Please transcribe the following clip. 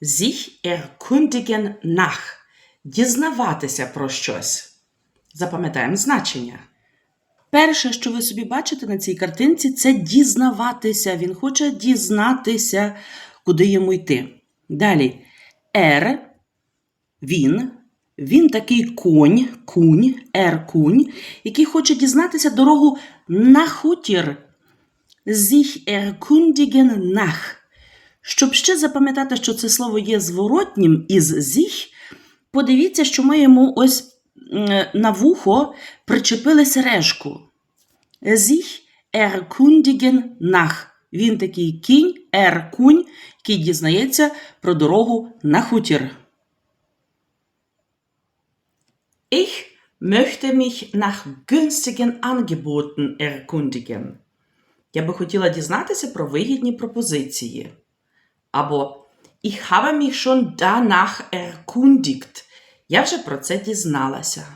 Sich erkundigen nach. Дізнаватися про щось. Запам'ятаємо значення. Перше, що ви собі бачите на цій картинці, це дізнаватися. Він хоче дізнатися, куди йому йти. Далі. Er, він. Він такий конь, кунь, ер кунь, який хоче дізнатися дорогу на хутір. Sich erkundigen nach. Щоб ще запам'ятати, що це слово є зворотнім із sich, подивіться, що ми йому ось на вухо причепили сережку. Sich erkundigen nach. Він такий кінь, ер кунь, який дізнається про дорогу на хутір. Ich möchte mich nach günstigen Angeboten erkundigen. Я би хотіла дізнатися про вигідні пропозиції. Або Ich habe mich schon danach erkundigt. Я вже про це дізналася.